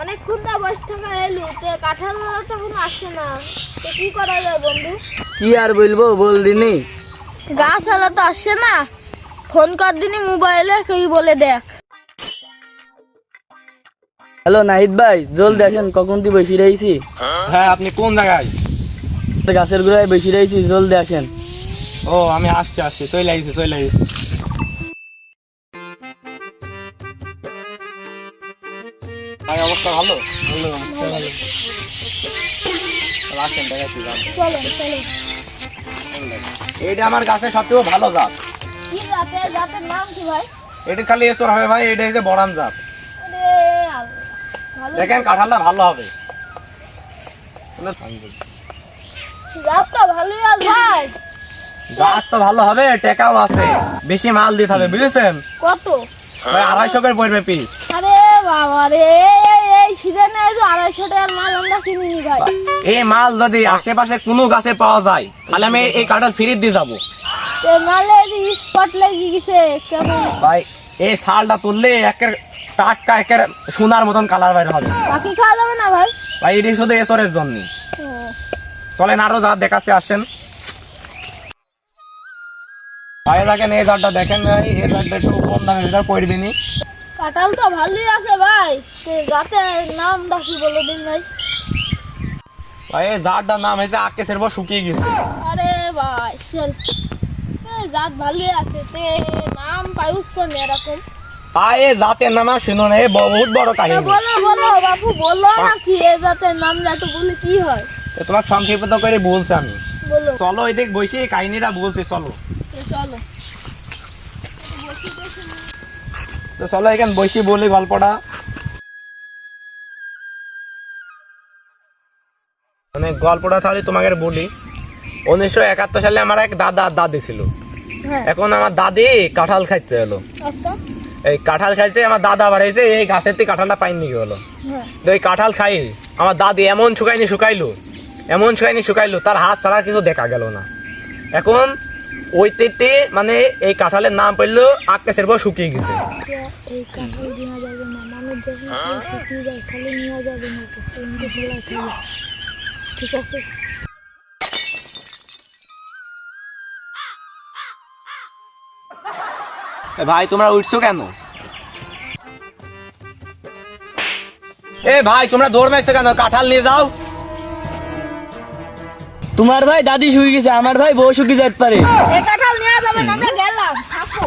অনেকক্ষণ বসে এলু তে কাঁঠাল তখন আসছে না। তো কি করা যায় বন্ধু? কি আর বলব বল দিনি। গাছ আলা তো আসছে না। ফোন কর দিনি মোবাইলে কি বলে দেখ। হ্যালো নাহিদ ভাই জলদি আসেন কখন তুই বসে রয়েছি? হ্যাঁ আপনি কোন জায়গায়? গাছের গোড়ায় বসে রয়েছি জলদি আসেন। ও আমি আসছি আসছি চলে আইছি চলে আইছি। অবস্থা ভালো? ভালো অবস্থা আসেন দেখাচ্ছি আমার সবথেকে ভালো জাত। কি জাতে জাতের নাম কি ভাই? এটা খালি এসর হবে ভাই এটা হচ্ছে বড়ান জাত। আরে ভালো দেখেন কাঁঠালটা ভালো হবে। জাত তো ভালোই আছে ভাই। জাত তো ভালো হবে টেকাও আছে। বেশি মাল দিতে হবে বুঝেছেন? কত? ভাই আড়াইশো করে পড়বে পিস আরে বাবা রে। এই এই যে আড়াইশো টাকার মাল আমরা কিনিনি ভাই। এই মাল যদি আশেপাশে কোনো গাছে পাওয়া যায় তাহলে আমি এই কাঁঠাল ফিরিয়ে দিয়ে যাব। এ নালে স্পট লেগে গেছে কেমন ভাই এই শালটা তুললে একের টাটকা একের সোনার মতন কালার বাইর হবে। বাকি খাওয়া যাবে না ভাই? ভাই এটি শুধু এসরের জন্য। চলেন আরও যা দেখাচ্ছে আসেন। ভাই দেখেন এই জারটা দেখেন ভাই এই জারটা একটু কম দামে পড়বি নি কাঁঠাল তো ভালোই আছে ভাই। তো জাতের নামটা কি বলে দিন ভাই? ভাই এই নাম হয়েছে আকেশের পর শুকিয়ে গেছে। আরে ভাই এই জাত ভালোই আছে। তে নাম পায়ুস কোন এরকম। ভাই জাতের নাম শুনো না এ বহুত বড় কাহিনী। বলো বলো বাপু বলো না কি এ জাতের নামটা একটু বলে কি হয়। তো তোমাকে সংক্ষিপ্ত করে বলছি আমি। বলো। চলো এদিক বসে কাহিনীটা বলছি চলো। তো চলো। তো চলো এখানে বসে বলি গল্পটা। মানে গল্পটা তাহলে তোমাকে বলি। উনিশশো একাত্তর সালে আমার এক দাদা দাদি ছিল। হ্যাঁ। এখন আমার দাদি কাঁঠাল খাইতে হলো আচ্ছা। এই কাঁঠাল খাইতে আমার দাদা বাড়াইছে এই গাছের থেকে কাঁঠালটা পাইনি কি হলো হ্যাঁ। তো এই কাঁঠাল খাই আমার দাদি এমন শুকাইনি শুকাইলো। এমন শুকাইনি শুকাইলো তার হাত ছাড়া কিছু দেখা গেল না। এখন ওই মানে এই কাঁঠালের নাম পড়ল আকাশের পর শুকিয়ে গেছে। ঠিক আছে? ভাই তোমরা উঠছো কেন? এ ভাই তোমরা দৌড় মারছো কেন? কাঁঠাল নিয়ে যাও। তোমার ভাই দাদি শুয়ে গেছে আমার ভাই বউ শুকিয়ে যেতে পারে। এই কাঁঠাল নেওয়া যাবে না আমরা গেলাম। থাকো।